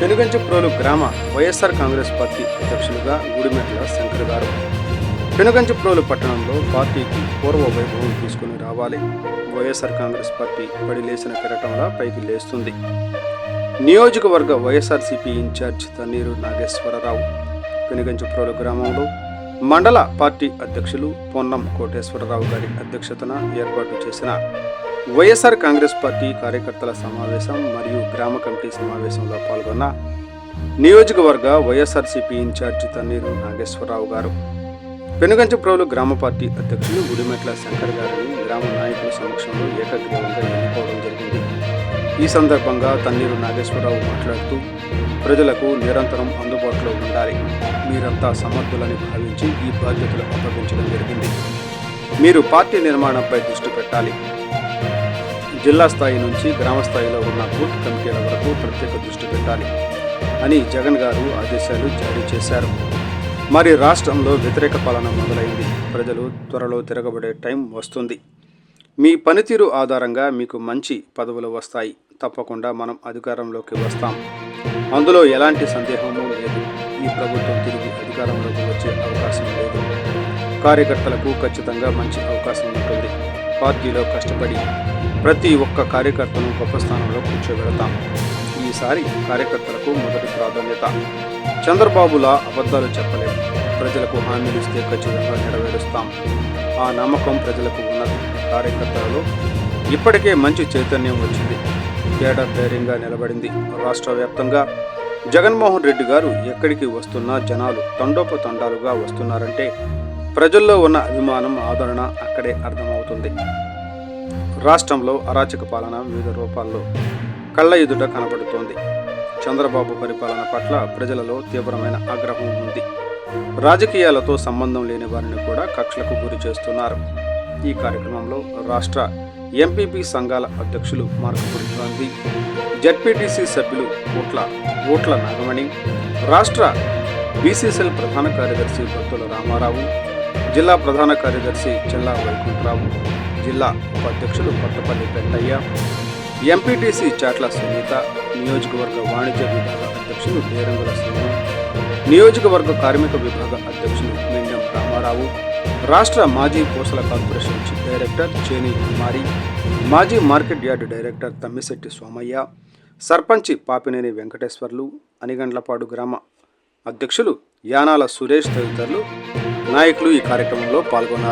పెనుగంచిప్రోలు గ్రామ వైఎస్ఆర్ కాంగ్రెస్ పార్టీ అధ్యక్షులుగా గుడిమెట్ల శంకర్ గారు. పెనుగంచిప్రోలు పట్టణంలో పార్టీకి పూర్వ వైభవం తీసుకుని రావాలి. వైఎస్ఆర్ కాంగ్రెస్ పార్టీ పడి లేచిన కిరటంలా పైకి లేస్తుంది. నియోజకవర్గ వైఎస్ఆర్సీపీ ఇన్ఛార్జ్ తన్నీరు నాగేశ్వరరావు పెనుగంచిప్రోలు గ్రామంలో మండల పార్టీ అధ్యక్షులు పొన్నం కోటేశ్వరరావు గారి అధ్యక్షతన ఏర్పాటు చేసిన వైఎస్ఆర్ కాంగ్రెస్ పార్టీ కార్యకర్తల సమావేశం మరియు గ్రామ కమిటీ సమావేశంలో పాల్గొన్న నియోజకవర్గ వైఎస్ఆర్సీపీ ఇన్ఛార్జి తన్నీరు నాగేశ్వరరావు గారు. పెనుగంచప్రోలు గ్రామ పార్టీ అధ్యక్షులు గుడిమెట్ల శంకర్ గారిని గ్రామ నాయకుల సమక్షంలో ఏకగ్రీవంగా ఎన్నుకోవడం జరిగింది. ఈ సందర్భంగా తన్నీరు నాగేశ్వరరావు మాట్లాడుతూ ప్రజలకు నిరంతరం అందుబాటులో ఉండాలి. మీరంతా సమర్థులని భావించి ఈ బాధ్యతలు అప్పగించడం జరిగింది. మీరు పార్టీ నిర్మాణంపై దృష్టి పెట్టాలి. జిల్లా స్థాయి నుంచి గ్రామ స్థాయిలో ఉన్న బూత్ కమిటీల వరకు ప్రత్యేక దృష్టి పెట్టాలి అని జగన్ గారు ఆదేశాలు జారీ చేశారు. మరి రాష్ట్రంలో వ్యతిరేక పాలన మొదలైంది. ప్రజలు త్వరలో తిరగబడే టైం వస్తుంది. మీ పనితీరు ఆధారంగా మీకు మంచి పదవులు వస్తాయి. తప్పకుండా మనం అధికారంలోకి వస్తాం. అందులో ఎలాంటి సందేహము లేదు. ఈ ప్రభుత్వం తిరిగి అధికారంలోకి వచ్చే అవకాశం లేదు. కార్యకర్తలకు ఖచ్చితంగా మంచి అవకాశం ఉంటుంది. పార్టీలో కష్టపడి ప్రతి ఒక్క కార్యకర్తను గొప్ప స్థానంలో కూర్చోబెడతాం. ఈసారి కార్యకర్తలకు మొదటి ప్రాధాన్యత. చంద్రబాబులా అబద్ధాలు చెప్పలేము ప్రజలకు హామీలు ఇస్తే ఖచ్చితంగా నెరవేరుస్తాం. ఆ నమ్మకం ప్రజలకు ఉన్నది. కార్యకర్తలలో ఇప్పటికే మంచి చైతన్యం వచ్చింది. కేడర్ ధైర్యంగా నిలబడింది. రాష్ట్ర వ్యాప్తంగా జగన్మోహన్ రెడ్డి గారు ఎక్కడికి వస్తున్నా జనాలు తండోపతండాలుగా వస్తున్నారంటే ప్రజల్లో ఉన్న అభిమానం ఆదరణ అక్కడే అర్థమవుతుంది. రాష్ట్రంలో అరాచక పాలన వివిధ రూపాల్లో కళ్ళ ఎదుట కనబడుతోంది. చంద్రబాబు పరిపాలన పట్ల ప్రజలలో తీవ్రమైన ఆగ్రహం ఉంది. రాజకీయాలతో సంబంధం లేని వారిని కూడా కక్షలకు గురి చేస్తున్నారు. ఈ కార్యక్రమంలో రాష్ట్ర ఎంపీపీ సంఘాల అధ్యక్షులు మార్కపురి గాంధీ జడ్పీటీసీ సభ్యులు ఓట్ల ఓట్ల నాగమణి రాష్ట్ర బీసీసీఎల్ ప్రధాన కార్యదర్శి భక్తుల రామారావు జిల్లా ప్రధాన కార్యదర్శి చెల్లా వైకుంఠరావు జిల్లా ఉపాధ్యక్షులు కొత్తపల్లి పెంటయ్య ఎంపీటీసీ చాట్ల సునీత నియోజకవర్గ వాణిజ్య విభాగ అధ్యక్షులు బేరంగుల శ్రీను నియోజకవర్గ కార్మిక విభాగ అధ్యక్షులు మెండం రామారావు రాష్ట్ర మాజీ పూసల corporation chief director Cheni Kumari మాజీ market yard director Tammisetti Somayya సర్పంచి పాపినేని వెంకటేశ్వర్లు అనిగండ్లపాడు గ్రామ అధ్యక్షులు యానాల సురేష్ తదితరులు నాయకులు ఈ కార్యక్రమంలో పాల్గొన్నారు.